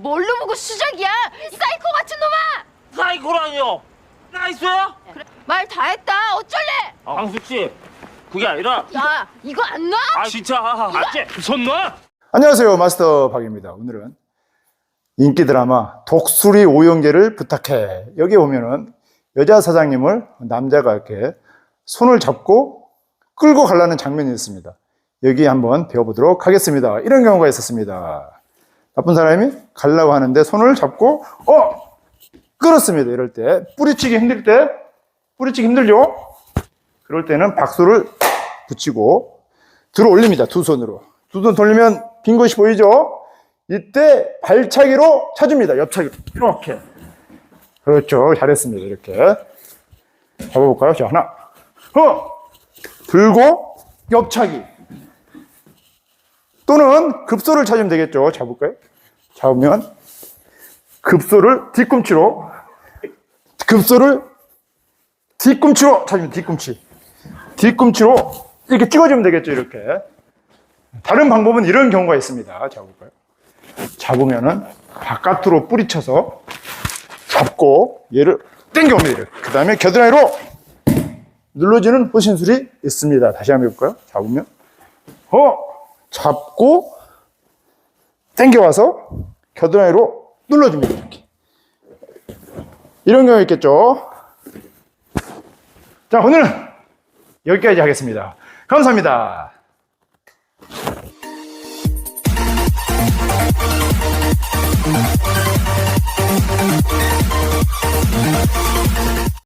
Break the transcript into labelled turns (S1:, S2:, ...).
S1: 뭘로 보고 수작이야? 이 사이코 같은 놈아!
S2: 사이코라뇨? 나이스야?
S1: 그래, 말 다 했다. 어쩔래?
S2: 아, 광숙 씨, 그게 아니라
S1: 야, 이거 안 놔?
S2: 아 진짜 맞지? 손 놔?
S3: 안녕하세요. 마스터 박입니다. 오늘은 인기 드라마 독수리 오영재를 부탁해. 여기 오면은 여자 사장님을 남자가 이렇게 손을 잡고 끌고 가려는 장면이 있습니다. 여기 한번 배워보도록 하겠습니다. 이런 경우가 있었습니다. 나쁜 사람이 가려고 하는데 손을 잡고, 어! 끌었습니다. 이럴 때. 뿌리치기 힘들 때, 뿌리치기 힘들죠? 그럴 때는 박수를 붙이고 들어 올립니다. 두 손으로. 두 손 돌리면 빈 곳이 보이죠? 이때 발차기로 차줍니다. 옆차기로. 이렇게. 그렇죠. 잘했습니다. 이렇게. 잡아볼까요? 자, 하나. 어! 들고 옆차기. 또는 급소를 찾으면 되겠죠. 잡을까요? 잡으면 급소를 뒤꿈치로 급소를 뒤꿈치로 찾으면 뒤꿈치. 뒤꿈치로 이렇게 찍어주면 되겠죠. 이렇게. 다른 방법은 이런 경우가 있습니다. 잡을까요? 잡으면은 바깥으로 뿌리쳐서 잡고 얘를 당겨옵니다. 그 다음에 겨드랑이로 눌러주는 호신술이 있습니다. 다시 한번 해볼까요? 잡으면 어 잡고 당겨와서 겨드랑이로 눌러줍니다. 이렇게 이런 경우 있겠죠. 자 오늘은 여기까지 하겠습니다. 감사합니다.